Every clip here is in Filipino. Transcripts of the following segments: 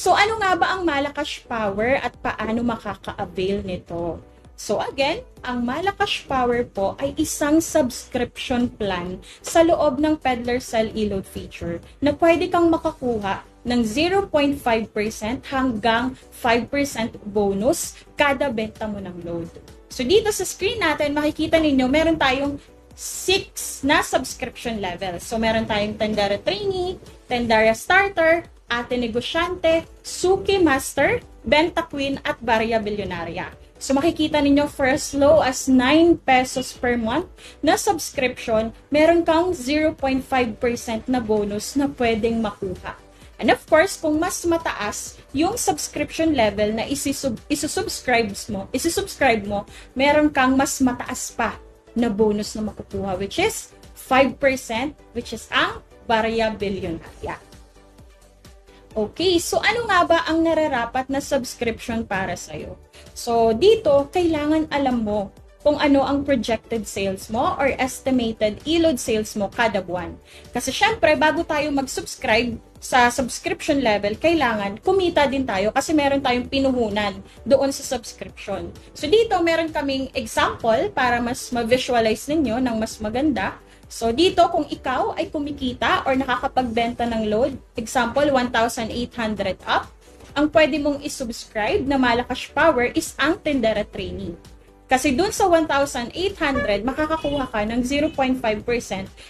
So ano nga ba ang Malakas Power at paano makaka-avail nito? So again, ang Malakas Power po ay isang subscription plan sa loob ng Peddler Cell Eload feature na pwede kang makakuha ng 0.5% hanggang 5% bonus kada benta mo ng load. So dito sa screen natin, makikita ninyo, meron tayong 6 na subscription level. So meron tayong Tandara Trainee, Tandara Starter, Ate Negosyante, Suki Master, Benta Queen, at Barya Bilyonarya. So makikita ninyo first low as 9 pesos per month na subscription, meron kang 0.5% na bonus na pwedeng makuha. And of course, kung mas mataas yung subscription level na isisub, isusubscribe mo, isusubscribe mo, meron kang mas mataas pa na bonus na makukuha which is 5% which is ang Barya Bilyonarya. Okay, so ano nga ba ang nararapat na subscription para sa'yo? So, dito, kailangan alam mo kung ano ang projected sales mo or estimated e-load sales mo kada buwan. Kasi syempre, bago tayo mag-subscribe sa subscription level, kailangan kumita din tayo kasi meron tayong pinuhunan doon sa subscription. So dito, meron kaming example para mas ma-visualize ninyo ng mas maganda So dito kung ikaw ay kumikita or nakakapagbenta ng load, example 1,800 up, ang pwede mong isubscribe na Malakas Power is ang Tendera Training. Kasi dun sa 1,800, makakakuha ka ng 0.5%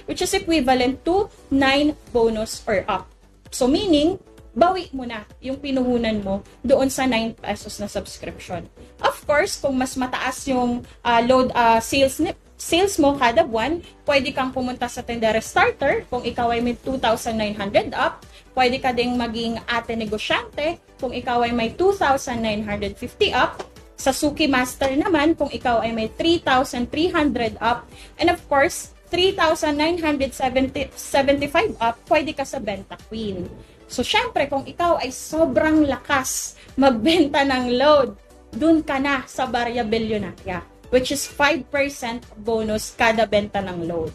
which is equivalent to 9 bonus or up. So meaning, bawi mo na yung pinuhunan mo doon sa 9 pesos na subscription. Of course, kung mas mataas yung uh, load uh, sales sales mo kada buwan, pwede kang pumunta sa Tendera Starter kung ikaw ay may 2,900 up. Pwede ka ding maging ate negosyante kung ikaw ay may 2,950 up. Sa Suki Master naman kung ikaw ay may 3,300 up. And of course, 3,975 up, pwede ka sa Benta Queen. So, syempre, kung ikaw ay sobrang lakas magbenta ng load, dun ka na sa Barya Bilyonarya which is 5% bonus kada benta ng load.